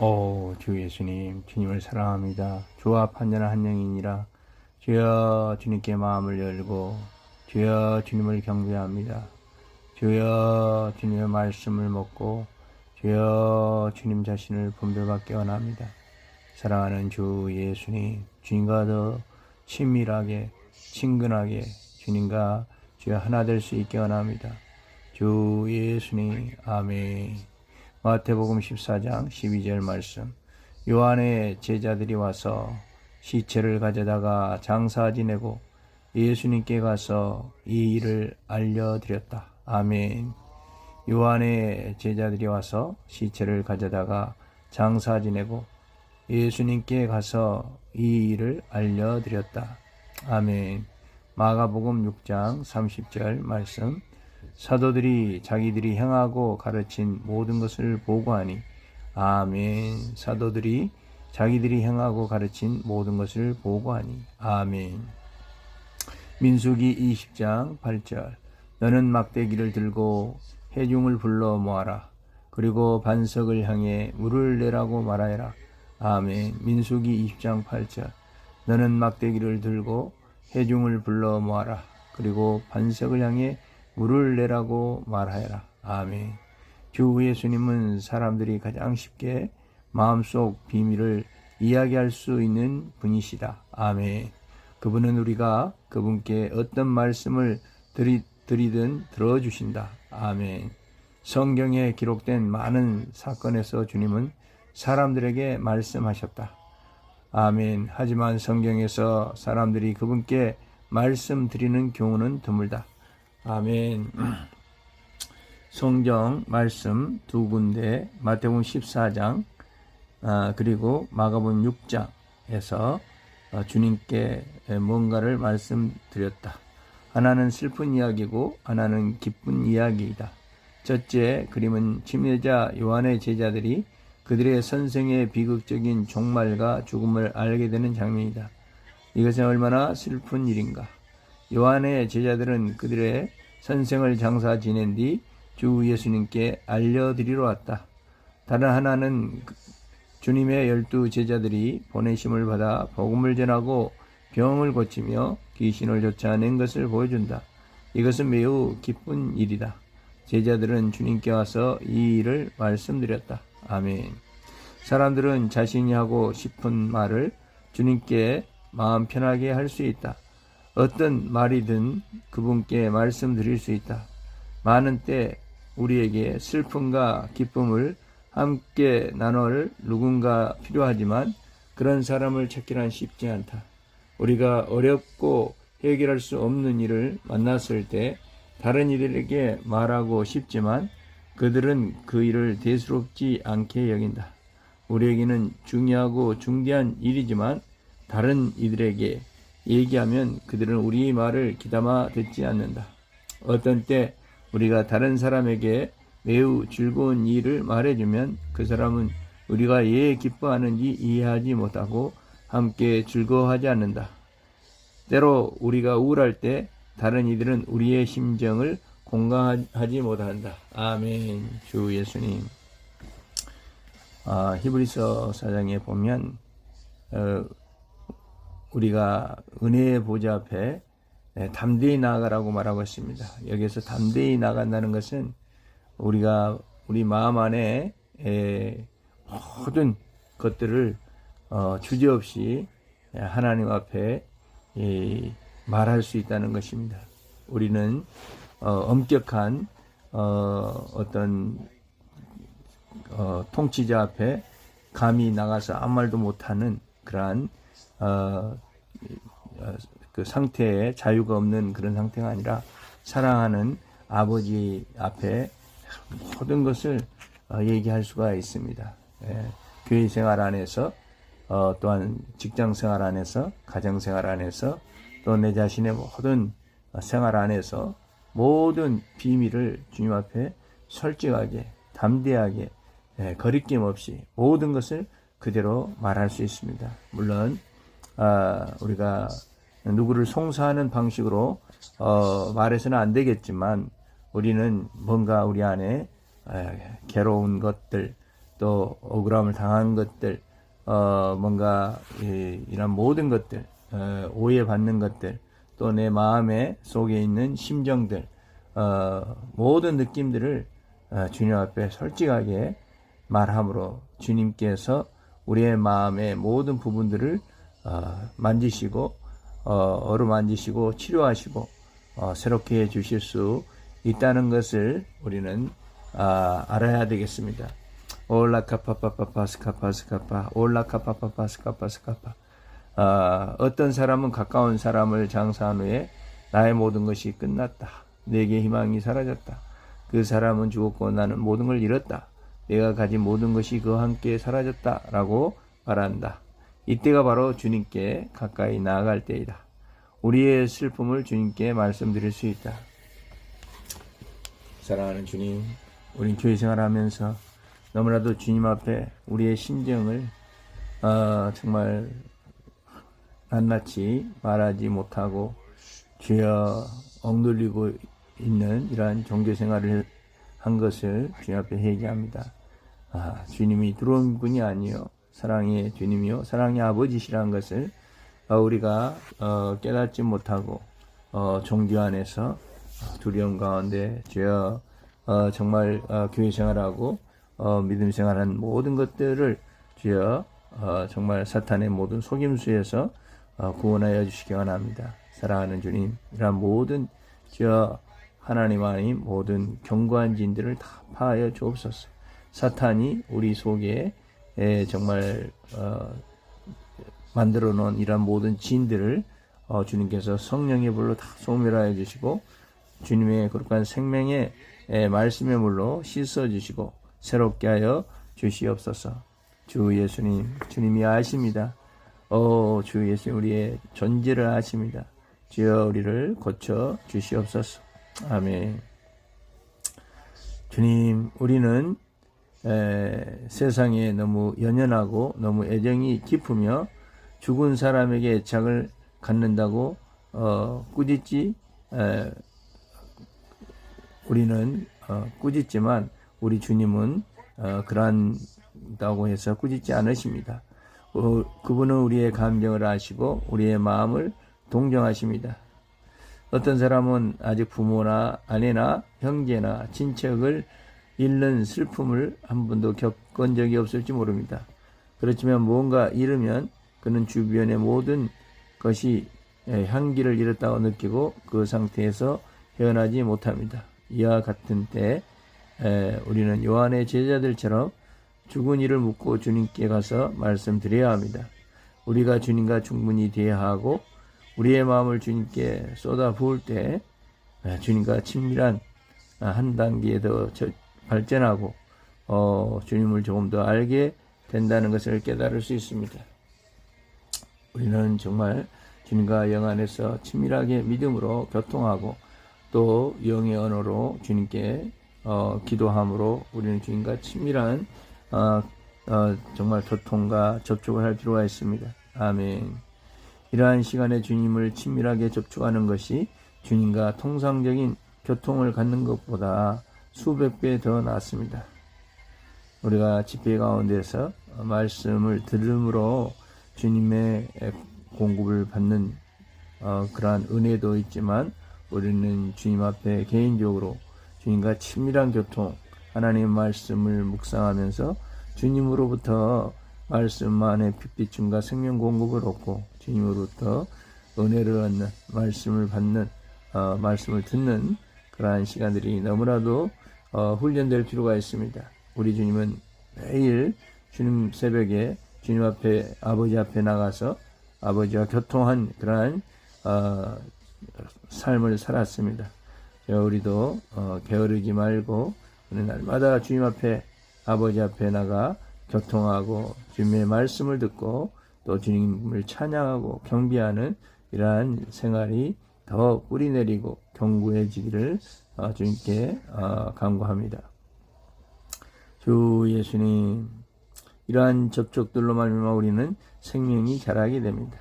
오, 주 예수님, 주님을 사랑합니다. 주와 판전한 한 영이니라. 주여 주님께 마음을 열고, 주여 주님을 경배합니다. 주여 주님의 말씀을 먹고, 주여 주님 자신을 분별받게 원합니다. 사랑하는 주 예수님, 주님과 더 친밀하게, 친근하게 주님과 주여 하나 될 수 있게 원합니다. 주 예수님, 아멘. 마태복음 14장 12절 말씀. 요한의 제자들이 와서 시체를 가져다가 장사 지내고 예수님께 가서 이 일을 알려드렸다. 아멘. 요한의 제자들이 와서 시체를 가져다가 장사 지내고 예수님께 가서 이 일을 알려드렸다. 아멘. 마가복음 6장 30절 말씀. 사도들이 자기들이 행하고 가르친 모든 것을 보고하니 아멘. 사도들이 자기들이 행하고 가르친 모든 것을 보고하니 아멘. 민수기 20장 8절 너는 막대기를 들고 해중을 불러 모아라. 그리고 반석을 향해 물을 내라고 말하여라. 아멘. 민수기 20장 8절 너는 막대기를 들고 해중을 불러 모아라. 그리고 반석을 향해 물을 내라고 말하여라. 아멘. 주 예수님은 사람들이 가장 쉽게 마음속 비밀을 이야기할 수 있는 분이시다. 아멘. 그분은 우리가 그분께 어떤 말씀을 드리, 드리든 들어주신다. 아멘. 성경에 기록된 많은 사건에서 주님은 사람들에게 말씀하셨다. 아멘. 하지만 성경에서 사람들이 그분께 말씀드리는 경우는 드물다. 아멘. 성경 말씀 두 군데 마태복음 14장 아, 그리고 마가복음 6장에서 어, 주님께 뭔가를 말씀드렸다. 하나는 슬픈 이야기고 하나는 기쁜 이야기이다. 첫째 그림은 침례자 요한의 제자들이 그들의 선생의 비극적인 종말과 죽음을 알게 되는 장면이다. 이것은 얼마나 슬픈 일인가. 요한의 제자들은 그들의 선생을 장사 지낸 뒤 주 예수님께 알려드리러 왔다. 다른 하나는 주님의 열두 제자들이 보내심을 받아 복음을 전하고 병을 고치며 귀신을 쫓아낸 것을 보여준다. 이것은 매우 기쁜 일이다. 제자들은 주님께 와서 이 일을 말씀드렸다. 아멘. 사람들은 자신이 하고 싶은 말을 주님께 마음 편하게 할 수 있다. 어떤 말이든 그분께 말씀드릴 수 있다. 많은 때 우리에게 슬픔과 기쁨을 함께 나눌 누군가 필요하지만 그런 사람을 찾기란 쉽지 않다. 우리가 어렵고 해결할 수 없는 일을 만났을 때 다른 이들에게 말하고 싶지만 그들은 그 일을 대수롭지 않게 여긴다. 우리에게는 중요하고 중대한 일이지만 다른 이들에게 얘기하면 그들은 우리의 말을 기담아 듣지 않는다. 어떤 때 우리가 다른 사람에게 매우 즐거운 일을 말해주면 그 사람은 우리가 왜 기뻐하는지 이해하지 못하고 함께 즐거워하지 않는다. 때로 우리가 우울할 때 다른 이들은 우리의 심정을 공감하지 못한다. 아멘. 주 예수님. 아, 히브리서 사장에 보면 어, 우리가 은혜의 보좌 앞에 네, 담대히 나아가라고 말하고 있습니다. 여기서 담대히 나간다는 것은 우리가 우리 마음 안에 모든 것들을 어, 주저없이 하나님 앞에 말할 수 있다는 것입니다. 우리는 어, 엄격한 어, 어떤 통치자 앞에 감히 나가서 아무 말도 못하는 그러한 그 상태에 자유가 없는 그런 상태가 아니라 사랑하는 아버지 앞에 모든 것을 어, 얘기할 수가 있습니다. 예, 교회 생활 안에서 어, 또한 직장 생활 안에서 가정 생활 안에서 또 내 자신의 모든 생활 안에서 모든 비밀을 주님 앞에 솔직하게 담대하게 예, 거리낌 없이 모든 것을 그대로 말할 수 있습니다. 물론 아, 우리가 누구를 송사하는 방식으로 어, 말해서는 안 되겠지만 우리는 뭔가 우리 안에 에, 괴로운 것들 또 억울함을 당한 것들, 어, 뭔가 이, 이런 모든 것들, 어, 오해받는 것들, 또 내 마음에 속에 있는 심정들, 어, 모든 느낌들을 어, 주님 앞에 솔직하게 말함으로 주님께서 우리의 마음의 모든 부분들을 어, 만지시고 어, 어루만지시고 치료하시고 어, 새롭게 해 주실 수 있다는 것을 우리는 아, 알아야 되겠습니다. 올라카파파파파스카파스카파 올라카파파파스카파스카파 아, 어떤 사람은 가까운 사람을 장사한 후에 나의 모든 것이 끝났다. 내게 희망이 사라졌다. 그 사람은 죽었고 나는 모든 걸 잃었다. 내가 가진 모든 것이 그와 함께 사라졌다. 라고 말한다. 이때가 바로 주님께 가까이 나아갈 때이다. 우리의 슬픔을 주님께 말씀드릴 수 있다. 사랑하는 주님, 우리 교회 생활하면서 너무나도 주님 앞에 우리의 심정을 어, 정말 낱낱이 말하지 못하고 죄어 억눌리고 있는 이러한 종교 생활을 한 것을 주님 앞에 회개합니다. 아, 주님이 들어온 분이 아니요 사랑의 주님이요 사랑의 아버지시라는 것을 어, 우리가 어, 깨닫지 못하고 어, 종교 안에서 두려움 가운데 죄어 어, 정말 어, 교회 생활하고 어, 믿음 생활한 모든 것들을 주여 어, 정말 사탄의 모든 속임수에서 어, 구원하여 주시기 원합니다. 사랑하는 주님, 이러한 모든 주여 하나님 아님 모든 견고한 진들을 다 파하여 주옵소서. 사탄이 우리 속에 에, 정말 어, 만들어 놓은 이러한 모든 진들을 어, 주님께서 성령의 불로 다 소멸하여 주시고 주님의 거룩한 생명의 에, 말씀의 물로 씻어 주시고 새롭게 하여 주시옵소서. 주 예수님, 주님이 아십니다. 오, 주 예수님, 우리의 존재를 아십니다. 주여 우리를 고쳐 주시옵소서. 아멘. 주님, 우리는 에, 세상에 너무 연연하고 너무 애정이 깊으며 죽은 사람에게 애착을 갖는다고 어, 꾸짖지 에, 우리는 어, 꾸짖지만 우리 주님은 어, 그러한다고 해서 꾸짖지 않으십니다. 어, 그분은 우리의 감정을 아시고 우리의 마음을 동정하십니다. 어떤 사람은 아직 부모나 아내나 형제나 친척을 잃는 슬픔을 한 번도 겪은 적이 없을지 모릅니다. 그렇지만 무언가 잃으면 그는 주변의 모든 것이 향기를 잃었다고 느끼고 그 상태에서 헤어나지 못합니다. 이와 같은 때 우리는 요한의 제자들처럼 죽은 이를 묻고 주님께 가서 말씀드려야 합니다. 우리가 주님과 충분히 대하고 우리의 마음을 주님께 쏟아 부을 때 주님과 친밀한 한 단계 더 발전하고 어, 주님을 조금 더 알게 된다는 것을 깨달을 수 있습니다. 우리는 정말 주님과 영 안에서 친밀하게 믿음으로 교통하고 또 영의 언어로 주님께 어, 기도함으로 우리는 주님과 친밀한 어, 어, 정말 교통과 접촉을 할 필요가 있습니다. 아멘. 이러한 시간에 주님을 친밀하게 접촉하는 것이 주님과 통상적인 교통을 갖는 것보다 수백 배 더 낫습니다. 우리가 집회 가운데서 말씀을 들음으로 주님의 공급을 받는 어, 그러한 은혜도 있지만 우리는 주님 앞에 개인적으로 주님과 친밀한 교통, 하나님의 말씀을 묵상하면서 주님으로부터 말씀만의 빛비춤과 생명 공급을 얻고 주님으로부터 은혜를 얻는 말씀을 받는 어, 말씀을 듣는 그러한 시간들이 너무나도 어, 훈련될 필요가 있습니다. 우리 주님은 매일 주님 새벽에 주님 앞에 아버지 앞에 나가서 아버지와 교통한 그러한 어, 삶을 살았습니다. 우리도 어, 게으르지 말고 어느 날마다 주님 앞에 아버지 앞에 나가 교통하고 주님의 말씀을 듣고 또 주님을 찬양하고 경비하는 이러한 생활이 더 뿌리 내리고 견고해지기를 어, 주님께 어, 간구합니다. 주 예수님 이러한 접촉들로 말미암아 우리는 생명이 자라게 됩니다.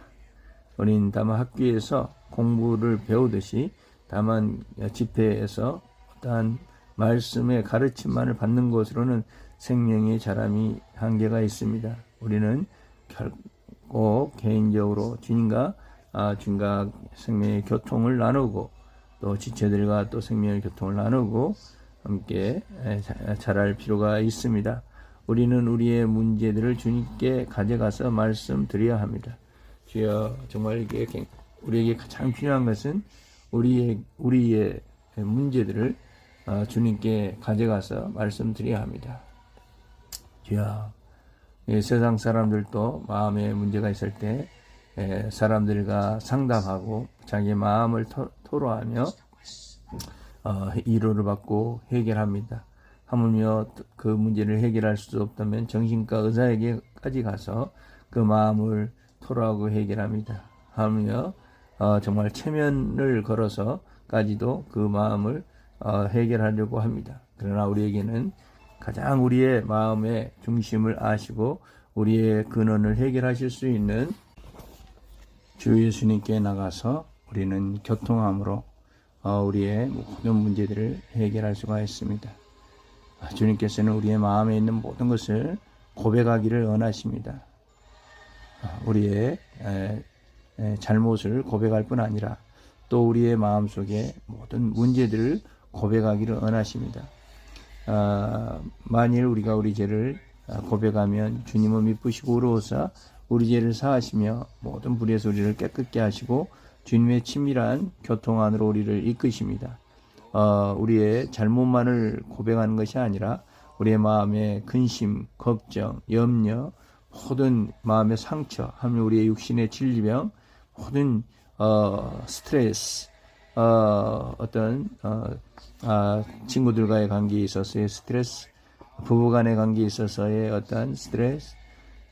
우리는 다만 학교에서 공부를 배우듯이 다만 집회에서 어떠한 말씀의 가르침만을 받는 것으로는 생명의 자람이 한계가 있습니다. 우리는 결국 개인적으로 주님과 아, 주님과 생명의 교통을 나누고 또 지체들과 또 생명의 교통을 나누고 함께 자랄 필요가 있습니다. 우리는 우리의 문제들을 주님께 가져가서 말씀드려야 합니다. 주여 정말 이게 굉- 우리에게 가장 필요한 것은 우리의 우리의 문제들을 어, 주님께 가져가서 말씀드려야 합니다. 주여 이 세상 사람들도 마음에 문제가 있을 때 에, 사람들과 상담하고 자기 마음을 토, 토로하며 어, 위로를 받고 해결합니다. 하물며 그 문제를 해결할 수 없다면 정신과 의사에게까지 가서 그 마음을 토로하고 해결합니다. 하물며 어, 정말 체면을 걸어서까지도 그 마음을 어, 해결하려고 합니다. 그러나 우리에게는 가장 우리의 마음의 중심을 아시고 우리의 근원을 해결하실 수 있는 주 예수님께 나가서 우리는 교통함으로 어, 우리의 모든 문제들을 해결할 수가 있습니다. 아, 주님께서는 우리의 마음에 있는 모든 것을 고백하기를 원하십니다. 아, 우리의 잘못을 고백할 뿐 아니라 또 우리의 마음 속에 모든 문제들을 고백하기를 원하십니다. 아, 만일 우리가 우리 죄를 아, 고백하면 주님은 미쁘시고 의로우사 우리 죄를 사하시며 모든 불의에서 우리를 깨끗게 하시고 주님의 친밀한 교통 안으로 우리를 이끄십니다. 어, 우리의 잘못만을 고백하는 것이 아니라 우리의 마음의 근심, 걱정, 염려, 모든 마음의 상처, 하며 우리의 육신의 질병, 모든 어, 스트레스, 어, 어떤 어, 아, 친구들과의 관계에 있어서의 스트레스, 부부간의 관계에 있어서의 어떤 스트레스,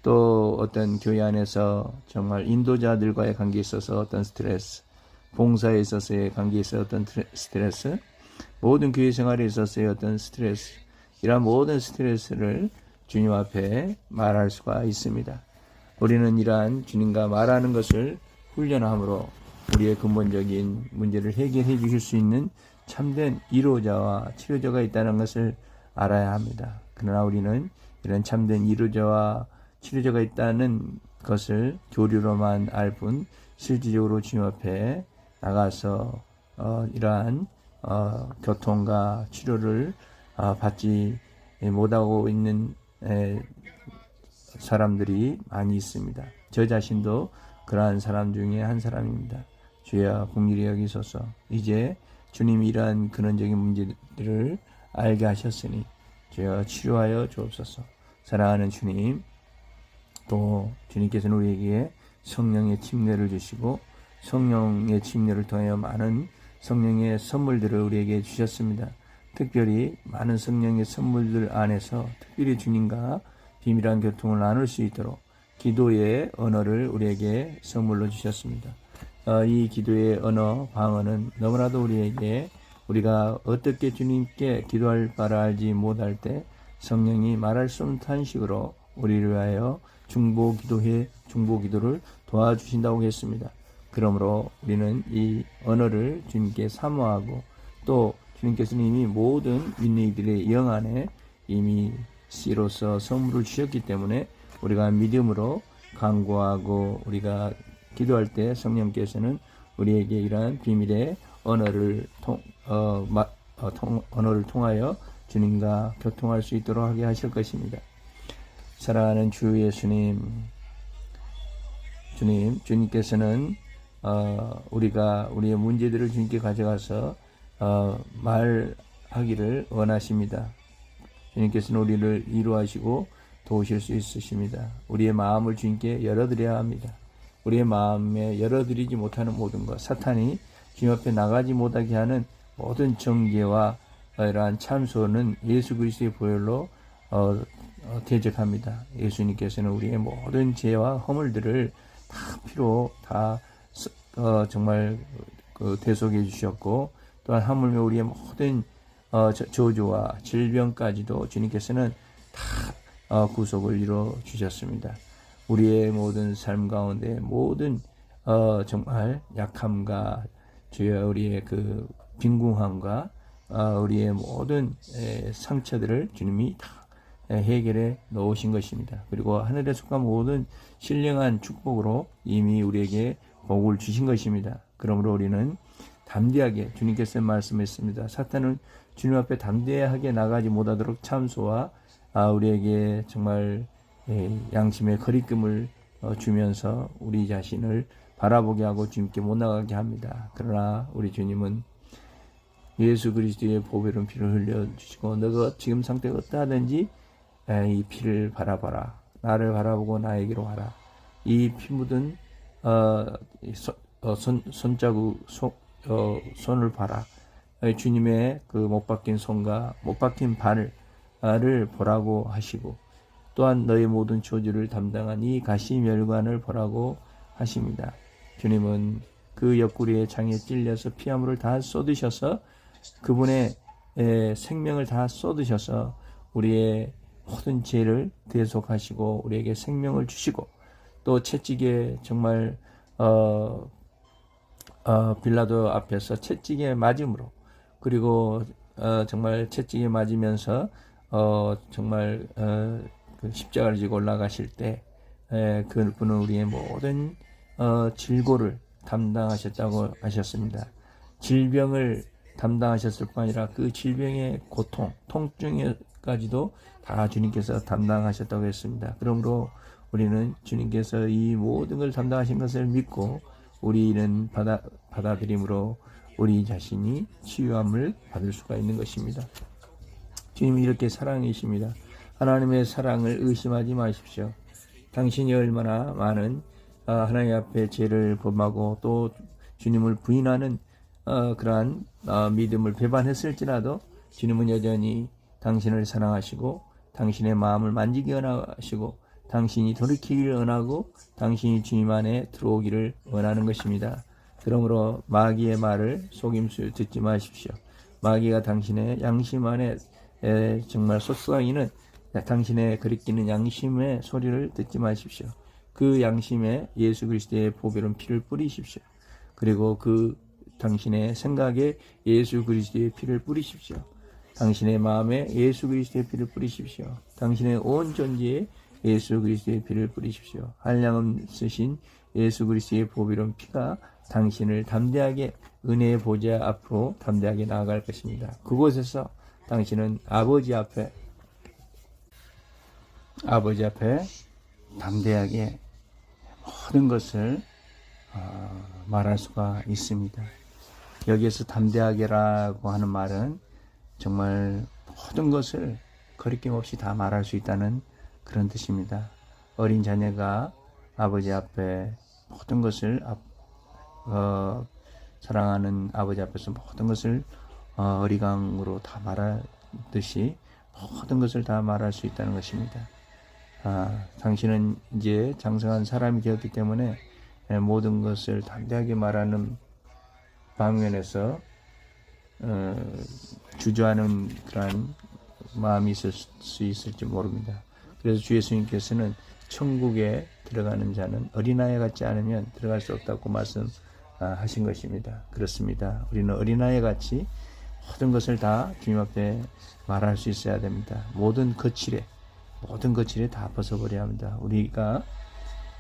또 어떤 교회 안에서 정말 인도자들과의 관계에 있어서 어떤 스트레스, 봉사에 있어서의 관계에 있어 어떤 트레- 스트레스, 모든 교회 생활에 있어서의 어떤 스트레스, 이러한 모든 스트레스를 주님 앞에 말할 수가 있습니다. 우리는 이러한 주님과 말하는 것을 훈련함으로 우리의 근본적인 문제를 해결해 주실 수 있는 참된 이로자와 치료자가 있다는 것을 알아야 합니다. 그러나 우리는 이런 참된 이로자와 치료자가 있다는 것을 교류로만 알 뿐 실질적으로 주님 앞에 나가서 어, 이러한 어, 교통과 치료를 어, 받지 못하고 있는 에, 사람들이 많이 있습니다. 저 자신도 그러한 사람 중에 한 사람입니다. 주여 국리이 여기소서 이제 주님이 이러한 근원적인 문제들을 알게 하셨으니 주여 치료하여 주옵소서 사랑하는 주님 또 주님께서는 우리에게 성령의 침례를 주시고 성령의 침례를 통하여 많은 성령의 선물들을 우리에게 주셨습니다. 특별히 많은 성령의 선물들 안에서 특별히 주님과 비밀한 교통을 나눌 수 있도록 기도의 언어를 우리에게 선물로 주셨습니다. 어, 이 기도의 언어 방언은 너무나도 우리에게 우리가 어떻게 주님께 기도할 바를 알지 못할 때 성령이 말할 수 없는 탄식으로 우리를 위하여 중보 기도해 중보 기도를 도와주신다고 했습니다. 그러므로 우리는 이 언어를 주님께 사모하고 또 주님께서는 이미 모든 민니들의 영 안에 이미 씨로서 선물을 주셨기 때문에 우리가 믿음으로 간구하고 우리가 기도할 때 성령께서는 우리에게 이러한 비밀의 언어를 통, 어, 마, 어, 통, 언어를 통하여 주님과 교통할 수 있도록 하게 하실 것입니다. 사랑하는 주 예수님, 주님, 주님께서는 어, 우리가 우리의 문제들을 주님께 가져가서 어, 말하기를 원하십니다. 주님께서는 우리를 위로하시고 도우실 수 있으십니다. 우리의 마음을 주님께 열어드려야 합니다. 우리의 마음에 열어드리지 못하는 모든 것, 사탄이 주님 앞에 나가지 못하게 하는 모든 정죄와 이러한 참소는 예수 그리스도의 보혈로 어, 어, 대적합니다. 예수님께서는 우리의 모든 죄와 허물들을 다 피로 다 스- 어, 정말 그 대속해 주셨고 또한 하물며 우리의 모든 어, 저- 저주와 질병까지도 주님께서는 다 어, 구속을 이루어 주셨습니다. 우리의 모든 삶 가운데 모든 어, 정말 약함과 주여 우리의 그 빈궁함과 어, 우리의 모든 에, 상처들을 주님이 다 해결해 놓으신 것입니다. 그리고 하늘에 속한 모든 신령한 축복으로 이미 우리에게 복을 주신 것입니다. 그러므로 우리는 담대하게 주님께서 말씀했습니다. 사탄은 주님 앞에 담대하게 나가지 못하도록 참소와 아, 우리에게 정말 예, 양심의 거리낌을 어, 주면서 우리 자신을 바라보게 하고 주님께 못 나가게 합니다. 그러나 우리 주님은 예수 그리스도의 보배로운 피를 흘려주시고 너가 지금 상태가 어떠하든지 에, 이 피를 바라봐라. 나를 바라보고 나에게로 와라. 이 피 묻은 어, 이 손, 어, 손, 손자국 손, 어, 손을 봐라. 에, 주님의 그 못 박힌 손과 못 박힌 발을 를 보라고 하시고 또한 너희 모든 조주를 담당한 이 가시멸관을 보라고 하십니다. 주님은 그 옆구리에 장에 찔려서 피아물을 다 쏟으셔서 그분의 에, 생명을 다 쏟으셔서 우리의 모든 죄를 대속하시고 우리에게 생명을 주시고 또 채찍에 정말 어, 어, 빌라도 앞에서 채찍에 맞음으로 그리고 어, 정말 채찍에 맞으면서 어, 정말 어, 그 십자가를 지고 올라가실 때 에, 그분은 우리의 모든 어, 질고를 담당하셨다고 하셨습니다. 질병을 담당하셨을 뿐 아니라 그 질병의 고통, 통증까지도 다 주님께서 담당하셨다고 했습니다. 그러므로 우리는 주님께서 이 모든 걸 담당하신 것을 믿고 우리는 받아, 받아들임으로 우리 자신이 치유함을 받을 수가 있는 것입니다. 주님이 이렇게 사랑이십니다. 하나님의 사랑을 의심하지 마십시오. 당신이 얼마나 많은 어, 하나님 앞에 죄를 범하고 또 주님을 부인하는 어, 그러한 어, 믿음을 배반했을지라도 주님은 여전히 당신을 사랑하시고 당신의 마음을 만지기 원하시고 당신이 돌이키기를 원하고 당신이 주님 안에 들어오기를 원하는 것입니다. 그러므로 마귀의 말을 속임수 듣지 마십시오. 마귀가 당신의 양심 안에 에, 정말 소수가이는 당신의 거리끼는 양심의 소리를 듣지 마십시오. 그 양심에 예수 그리스도의 보배로운 피를 뿌리십시오. 그리고 그 당신의 생각에 예수 그리스도의 피를 뿌리십시오. 당신의 마음에 예수 그리스도의 피를 뿌리십시오. 당신의 온 존재에 예수 그리스도의 피를 뿌리십시오. 한량음 쓰신 예수 그리스도의 보배로운 피가 당신을 담대하게 은혜의 보좌 앞으로 담대하게 나아갈 것입니다. 그곳에서 당신은 아버지 앞에 아버지 앞에 담대하게 모든 것을 어, 말할 수가 있습니다. 여기에서 담대하게라고 하는 말은 정말 모든 것을 거리낌 없이 다 말할 수 있다는 그런 뜻입니다. 어린 자녀가 아버지 앞에 모든 것을 어, 사랑하는 아버지 앞에서 모든 것을 어, 어리광으로 다 말하듯이 모든 것을 다 말할 수 있다는 것입니다. 아, 당신은 이제 장성한 사람이 되었기 때문에 모든 것을 담대하게 말하는 방면에서 어, 주저하는 그러한 마음이 있을 수 있을지 모릅니다. 그래서 주 예수님께서는 천국에 들어가는 자는 어린아이 같지 않으면 들어갈 수 없다고 말씀하신 것입니다. 그렇습니다. 우리는 어린아이 같이 모든 것을 다 주님 앞에 말할 수 있어야 됩니다. 모든 거칠에 모든 거칠에 다 벗어버려야 합니다. 우리가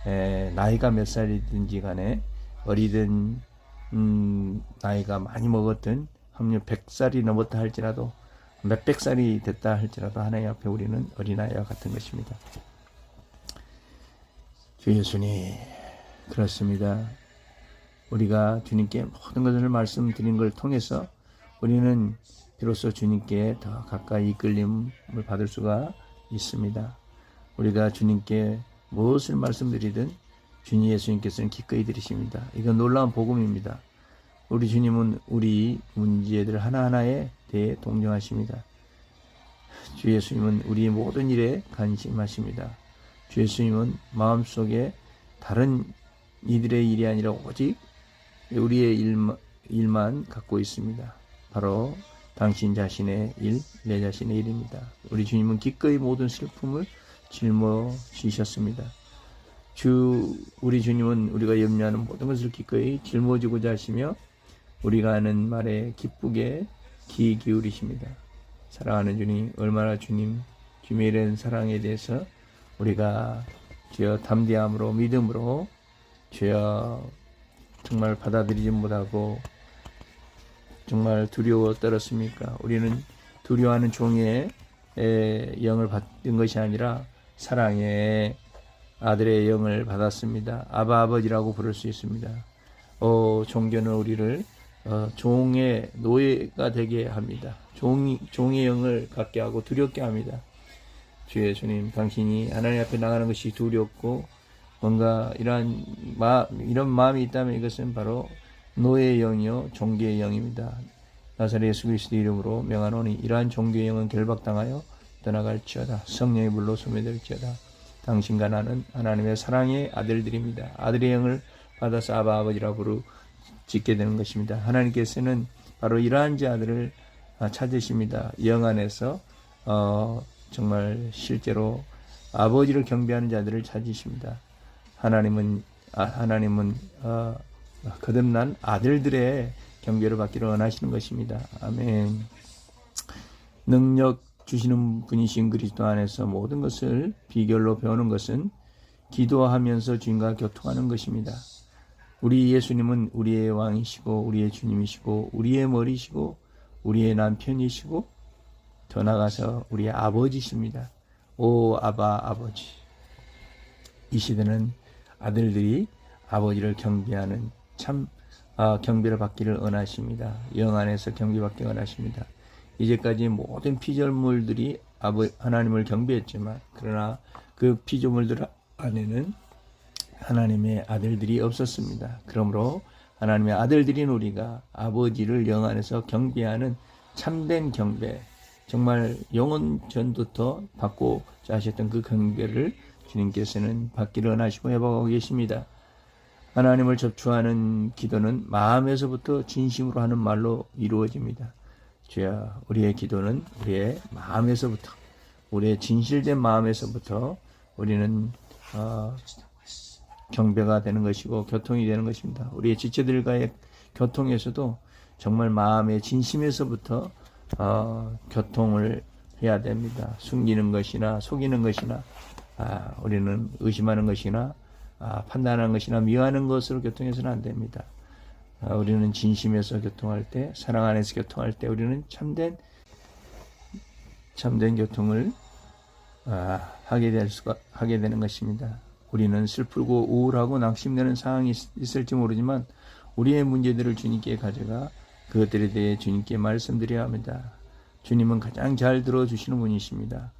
에, 나이가 몇 살이든지 간에 어리든 음, 나이가 많이 먹었든 합류 100살이 넘었다 할지라도 몇백 살이 됐다 할지라도 하나님 앞에 우리는 어린아이와 같은 것입니다. 주 예수님 그렇습니다. 우리가 주님께 모든 것을 말씀드린 걸 통해서 우리는 비로소 주님께 더 가까이 이끌림을 받을 수가 있습니다. 우리가 주님께 무엇을 말씀드리든 주님 예수님께서는 기꺼이 들으십니다. 이건 놀라운 복음입니다. 우리 주님은 우리 문제들 하나하나에 대해 동정하십니다. 주 예수님은 우리의 모든 일에 관심하십니다. 주 예수님은 마음속에 다른 이들의 일이 아니라 오직 우리의 일만, 일만 갖고 있습니다. 바로 당신 자신의 일, 내 자신의 일입니다. 우리 주님은 기꺼이 모든 슬픔을 짊어지셨습니다. 주 우리 주님은 우리가 염려하는 모든 것을 기꺼이 짊어지고자 하시며 우리가 하는 말에 기쁘게 귀 기울이십니다. 사랑하는 주님, 얼마나 주님 주님에 대한 사랑에 대해서 우리가 주여 담대함으로 믿음으로 주여 정말 받아들이지 못하고 정말 두려워 떨었습니까? 우리는 두려워하는 종의 에, 영을 받은 것이 아니라 사랑의 아들의 영을 받았습니다. 아바 아버지라고 부를 수 있습니다. 어, 종교는 우리를 어, 종의 노예가 되게 합니다. 종, 종의 영을 갖게 하고 두렵게 합니다. 주 예수님, 당신이 하나님 앞에 나가는 것이 두렵고 뭔가 이런 마, 이런 마음이 있다면 이것은 바로 노예의 영이요 종교의 영입니다. 나사렛 예수 그리스도 이름으로 명하노니 이러한 종교의 영은 결박당하여 떠나갈지어다. 성령의 불로 소멸될지어다. 당신과 나는 하나님의 사랑의 아들들입니다. 아들의 영을 받아서 아바 아버지라 부르 짓게 되는 것입니다. 하나님께서는 바로 이러한 자들을 아, 찾으십니다. 영 안에서 어, 정말 실제로 아버지를 경배하는 자들을 찾으십니다. 하나님은 아, 하나님은 어, 거듭난 아들들의 경배를 받기를 원하시는 것입니다. 아멘. 능력 주시는 분이신 그리스도 안에서 모든 것을 비결로 배우는 것은 기도하면서 주님과 교통하는 것입니다. 우리 예수님은 우리의 왕이시고 우리의 주님이시고 우리의 머리시고 우리의 남편이시고 더 나아가서 우리의 아버지십니다. 오 아바 아버지. 이 시대는 아들들이 아버지를 경배하는 참 아, 경배를 받기를 원하십니다. 영 안에서 경배받기 원하십니다. 이제까지 모든 피조물들이 아버 하나님을 경배했지만 그러나 그 피조물들 안에는 하나님의 아들들이 없었습니다. 그러므로 하나님의 아들들인 우리가 아버지를 영 안에서 경배하는 참된 경배, 정말 영원 전부터 받고자 하셨던 그 경배를 주님께서는 받기를 원하시고 해보고 계십니다. 하나님을 접촉하는 기도는 마음에서부터 진심으로 하는 말로 이루어집니다. 주야, 우리의 기도는 우리의 마음에서부터, 우리의 진실된 마음에서부터 우리는 어, 경배가 되는 것이고 교통이 되는 것입니다. 우리의 지체들과의 교통에서도 정말 마음의 진심에서부터 어, 교통을 해야 됩니다. 숨기는 것이나 속이는 것이나 아, 우리는 의심하는 것이나 아, 판단하는 것이나 미워하는 것으로 교통해서는 안 됩니다. 아, 우리는 진심에서 교통할 때, 사랑 안에서 교통할 때, 우리는 참된 참된 교통을 아, 하게 될 수가 하게 되는 것입니다. 우리는 슬프고 우울하고 낙심되는 상황이 있- 있을지 모르지만 우리의 문제들을 주님께 가져가 그것들에 대해 주님께 말씀드려야 합니다. 주님은 가장 잘 들어주시는 분이십니다.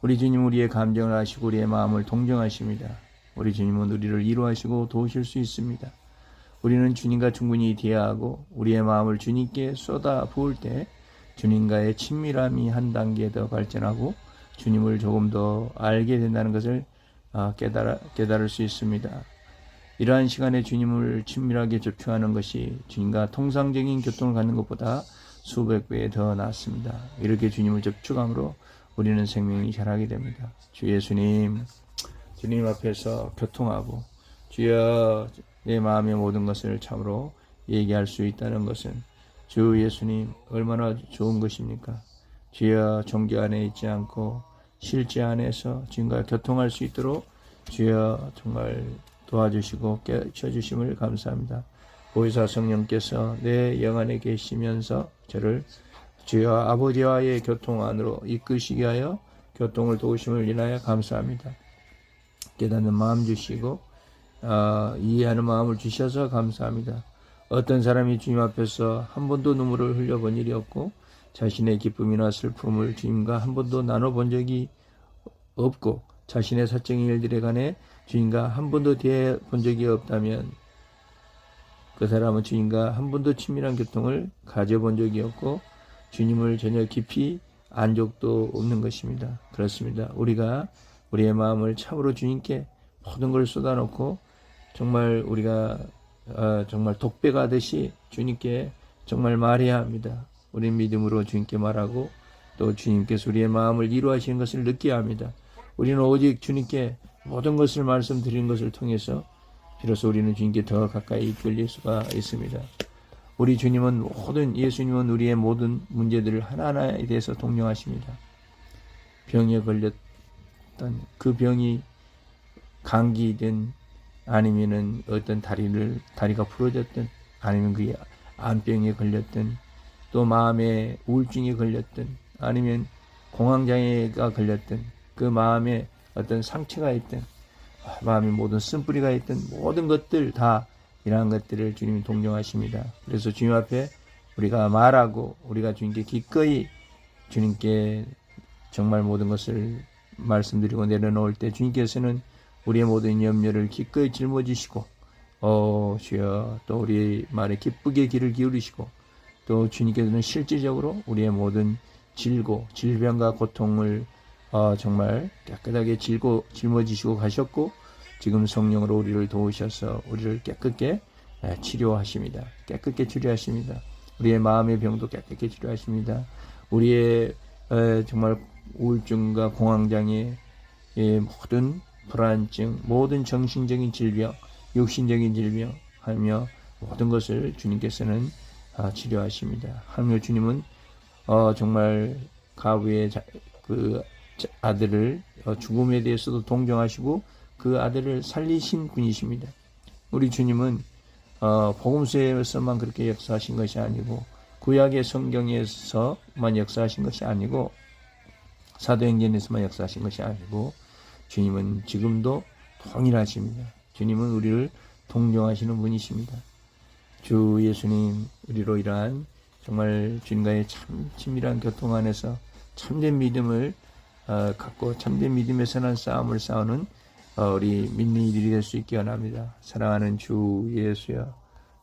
우리 주님 우리의 감정을 아시고 우리의 마음을 동정하십니다. 우리 주님은 우리를 이루하시고 도우실 수 있습니다. 우리는 주님과 충분히 대화하고 우리의 마음을 주님께 쏟아 부을 때 주님과의 친밀함이 한 단계 더 발전하고 주님을 조금 더 알게 된다는 것을 아, 깨달아, 깨달을 수 있습니다. 이러한 시간에 주님을 친밀하게 접촉하는 것이 주님과 통상적인 교통을 갖는 것보다 수백 배 더 낫습니다. 이렇게 주님을 접촉함으로 우리는 생명이 자라게 됩니다. 주 예수님, 주님 앞에서 교통하고 주여 내 마음의 모든 것을 참으로 얘기할 수 있다는 것은 주 예수님 얼마나 좋은 것입니까? 주여 종교 안에 있지 않고 실제 안에서 주님과 교통할 수 있도록 주여 정말 도와주시고 깨쳐주심을 감사합니다. 보혜사 성령께서 내 영 안에 계시면서 저를 주여 아버지와의 교통 안으로 이끄시게 하여 교통을 도우심을 인하여 감사합니다. 깨닫는 마음 주시고 아, 이해하는 마음을 주셔서 감사합니다. 어떤 사람이 주님 앞에서 한 번도 눈물을 흘려본 일이 없고 자신의 기쁨이나 슬픔을 주님과 한 번도 나눠본 적이 없고 자신의 사적인 일들에 관해 주님과 한 번도 대해 본 적이 없다면 그 사람은 주님과 한 번도 친밀한 교통을 가져본 적이 없고 주님을 전혀 깊이 안 적도 없는 것입니다. 그렇습니다. 우리가 우리의 마음을 참으로 주님께 모든 걸 쏟아놓고 정말 우리가 어, 정말 독백하듯이 주님께 정말 말해야 합니다. 우리 믿음으로 주님께 말하고 또 주님께서 우리의 마음을 이루하시는 것을 느껴야 합니다. 우리는 오직 주님께 모든 것을 말씀드리는 것을 통해서 비로소 우리는 주님께 더 가까이 이끌릴 수가 있습니다. 우리 주님은 모든 예수님은 우리의 모든 문제들을 하나하나에 대해서 동령하십니다. 병에 걸렸던 그 병이 감기든 아니면은 어떤 다리를 다리가 부러졌든 아니면 그게 안병에 걸렸든 또 마음에 우울증에 걸렸든 아니면 공황장애가 걸렸든 그 마음에 어떤 상처가 있든 아, 마음에 모든 쓴뿌리가 있든 모든 것들 다 이러한 것들을 주님이 동정하십니다. 그래서 주님 앞에 우리가 말하고 우리가 주님께 기꺼이 주님께 정말 모든 것을 말씀드리고 내려놓을 때 주님께서는 우리의 모든 염려를 기꺼이 짊어지시고 어 주여 또 우리 말에 기쁘게 귀를 기울이시고 또 주님께서는 실질적으로 우리의 모든 질고 질병과 고통을 어, 정말 깨끗하게 질고 짊어지시고 가셨고 지금 성령으로 우리를 도우셔서 우리를 깨끗게 예, 치료하십니다. 깨끗게 치료하십니다. 우리의 마음의 병도 깨끗게 치료하십니다. 우리의 에, 정말 우울증과 공황장애 의 모든 불안증, 모든 정신적인 질병, 육신적인 질병 하며 모든 것을 주님께서는 아, 치료하십니다. 하며 주님은 어, 정말 가부의 자, 그 자- 아들을 어, 죽음에 대해서도 동정하시고 그 아들을 살리신 분이십니다. 우리 주님은 어, 복음서에서만 그렇게 역사하신 것이 아니고 구약의 성경에서만 역사하신 것이 아니고 사도행전에서만 역사하신 것이 아니고 주님은 지금도 동일하십니다. 주님은 우리를 동정하시는 분이십니다. 주 예수님 우리로 이러한 정말 주님과의 참 친밀한 교통 안에서 참된 믿음을 어, 갖고 참된 믿음의 선한 싸움을 싸우는 어, 우리 믿는 이들이 될 수 있기 원합니다. 사랑하는 주 예수여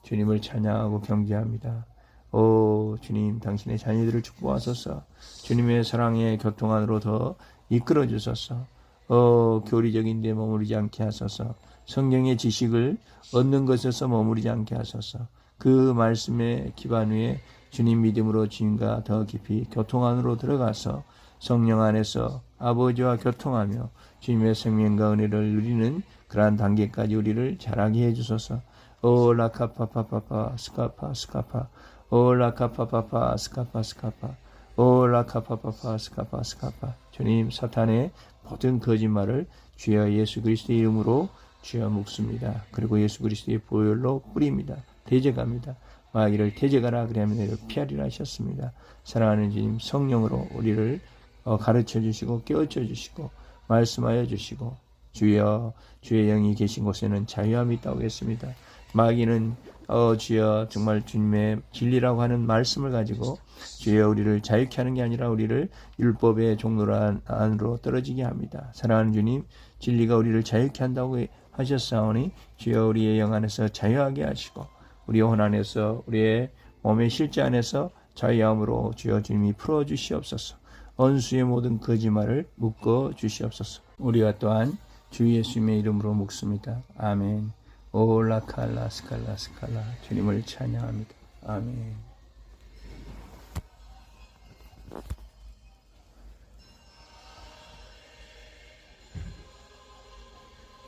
주님을 찬양하고 경배합니다. 오 주님 당신의 자녀들을 축복하소서 주님의 사랑의 교통 안으로 더 이끌어 주소서 어 교리적인 데 머무르지 않게 하소서 성경의 지식을 얻는 것에서 머무르지 않게 하소서. 그 말씀의 기반 위에 주님 믿음으로 주님과 더 깊이 교통 안으로 들어가서 성령 안에서 아버지와 교통하며 주님의 생명과 은혜를 누리는 그러한 단계까지 우리를 자라게 해주소서. 오 라카파파파파 스카파 스카파. 오 라카파파파 스카파 스카파. 오 라카파파파 스카파 스카파. 주님 사탄의 모든 거짓말을 주여 예수 그리스도의 이름으로 주여 묵습니다. 그리고 예수 그리스도의 보혈로 뿌립니다. 대적합니다. 마귀를 대적하라 그러면 너를 피하리라 하셨습니다. 사랑하는 주님 성령으로 우리를 어, 가르쳐 주시고 깨우쳐 주시고 말씀하여 주시고 주여 주의 영이 계신 곳에는 자유함이 있다고 했습니다. 마귀는 어 주여 정말 주님의 진리라고 하는 말씀을 가지고 주여 우리를 자유케 하는 게 아니라 우리를 율법의 종로로 안- 안으로 떨어지게 합니다. 사랑하는 주님 진리가 우리를 자유케 한다고 하셨사오니 주여 우리의 영 안에서 자유하게 하시고 우리 혼 안에서 우리의 몸의 실제 안에서 자유함으로 주여 주님이 풀어 주시옵소서. 언수의 모든 거짓말을 묶어 주시옵소서. 우리가 또한 주 예수님의 이름으로 묵습니다. 아멘. 올라칼라 스칼라 스칼라 주님을 찬양합니다. 아멘.